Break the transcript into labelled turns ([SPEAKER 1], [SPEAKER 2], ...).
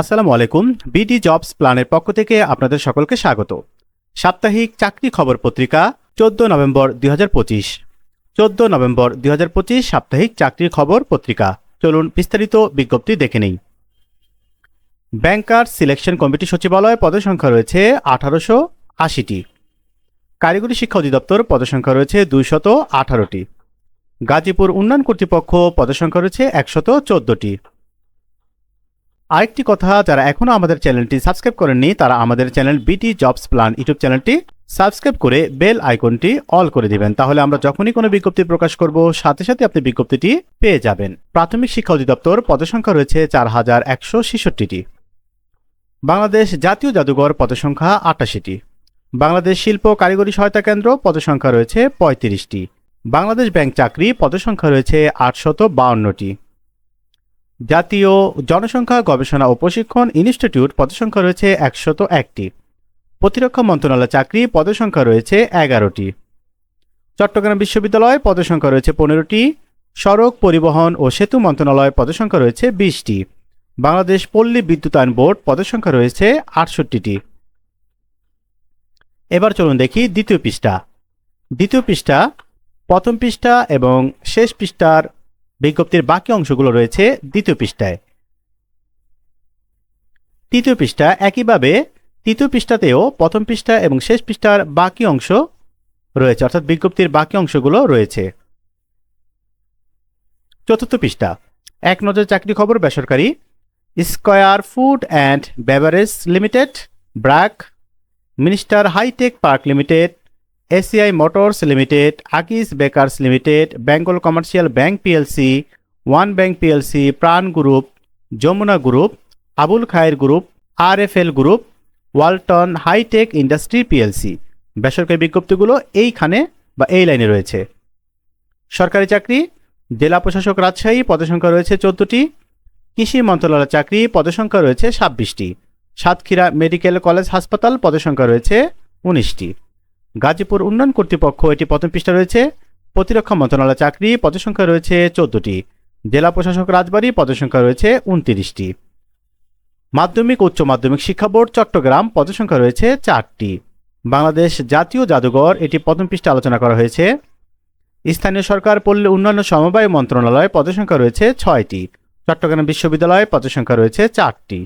[SPEAKER 1] আসসালামু আলাইকুম, BD jobs প্ল্যানের পক্ষ থেকে আপনাদের সকলকে স্বাগত। সাপ্তাহিক চাকরি খবর পত্রিকা, চোদ্দ নভেম্বর দুই হাজার পঁচিশ। চোদ্দ নভেম্বর দুই হাজার পঁচিশ সাপ্তাহিক চাকরির খবর পত্রিকা। চলুন বিস্তারিত বিজ্ঞপ্তি দেখে নেই। ব্যাংকার সিলেকশন কমিটি সচিবালয় পদসংখ্যা রয়েছে আঠারোশো আশিটি। কারিগরি শিক্ষা অধিদপ্তর পদসংখ্যা রয়েছে দুইশত আঠারোটি। গাজীপুর উন্নয়ন কর্তৃপক্ষ পদসংখ্যা রয়েছে একশত চোদ্দটি। আরেকটি কথা, যারা এখনও আমাদের চ্যানেলটি সাবস্ক্রাইব করেননি, তারা আমাদের channel BT jobs plan YouTube চ্যানেলটি সাবস্ক্রাইব করে বেল আইকনটি অল করে দিবেন। তাহলে আমরা যখনই কোনো বিজ্ঞপ্তি প্রকাশ করব, সাথে সাথে আপনি বিজ্ঞপ্তিটি পেয়ে যাবেন। প্রাথমিক শিক্ষা অধিদপ্তর পদসংখ্যা রয়েছে চার হাজার একশো ছেষট্টিটি। বাংলাদেশ জাতীয় জাদুঘর পদসংখ্যা আটাশিটি। বাংলাদেশ শিল্প কারিগরি সহায়তা কেন্দ্র পদসংখ্যা রয়েছে পঁয়ত্রিশটি। বাংলাদেশ ব্যাংক চাকরি পদসংখ্যা রয়েছে আটশত বাউন্নটি। জাতীয় জনসংখ্যা গবেষণা ও প্রশিক্ষণ ইনস্টিটিউট পদসংখ্যা রয়েছে একশত একটি। প্রতিরক্ষা মন্ত্রণালয় চাকরি পদসংখ্যা রয়েছে এগারোটি। চট্টগ্রাম বিশ্ববিদ্যালয় পদসংখ্যা রয়েছে পনেরোটি। সড়ক পরিবহন ও সেতু মন্ত্রণালয় পদসংখ্যা রয়েছে বিশটি। বাংলাদেশ পল্লী বিদ্যুতায়ন বোর্ড পদসংখ্যা রয়েছে আটষট্টিটি। এবার চলুন দেখি দ্বিতীয় পৃষ্ঠা। দ্বিতীয় পৃষ্ঠা, প্রথম পৃষ্ঠা এবং শেষ পৃষ্ঠার বিজ্ঞপ্তির বাকি অংশগুলো রয়েছে দ্বিতীয় পৃষ্ঠায়। তৃতীয় পৃষ্ঠা একইভাবে তৃতীয় পৃষ্ঠাতেও প্রথম পৃষ্ঠা এবং শেষ পৃষ্ঠার বাকি অংশ রয়েছে, অর্থাৎ বিজ্ঞপ্তির বাকি অংশগুলো রয়েছে। চতুর্থ পৃষ্ঠা, এক নজর চাকরি খবর বেসরকারি, square food and beverage limited BRAC minister hi-tech park limited ACI motors limited Akij bakers limited, Bengal commercial bank PLC, one bank PLC, Pran group, Jamuna group, Abul Khayer group, RFL group, Walton hi-tech industry PLC. বেসরকারি বিজ্ঞপ্তিগুলো এইখানে বা এই লাইনে রয়েছে। সরকারি চাকরি, জেলা প্রশাসক রাজশাহী পদসংখ্যা রয়েছে চোদ্দটি। কৃষি মন্ত্রণালয়ের চাকরি পদসংখ্যা রয়েছে ছাব্বিশটি। সাতক্ষীরা মেডিকেল কলেজ হাসপাতাল পদসংখ্যা রয়েছে উনিশটি। গাজীপুর উন্নয়ন কর্তৃপক্ষ এটি প্রথম পৃষ্ঠা রয়েছে, প্রতিরক্ষা মন্ত্রণালয় চাকরি, পদসংখ্যা রয়েছে চোদ্দটি। জেলা প্রশাসক রাজবাড়ী, পদসংখ্যা রয়েছে উনতিরিশটি। মাধ্যমিক, উচ্চ মাধ্যমিক শিক্ষা বোর্ড, চট্টগ্রাম, পদসংখ্যা রয়েছে চারটি। বাংলাদেশ জাতীয় জাদুঘর, এটি প্রথম পৃষ্ঠে আলোচনা করা হয়েছে। স্থানীয় সরকার, পল্লী উন্নয়ন সমবায় মন্ত্রণালয়, পদসংখ্যা রয়েছে ছয়টি। চট্টগ্রাম বিশ্ববিদ্যালয়, পদসংখ্যা রয়েছে চারটি।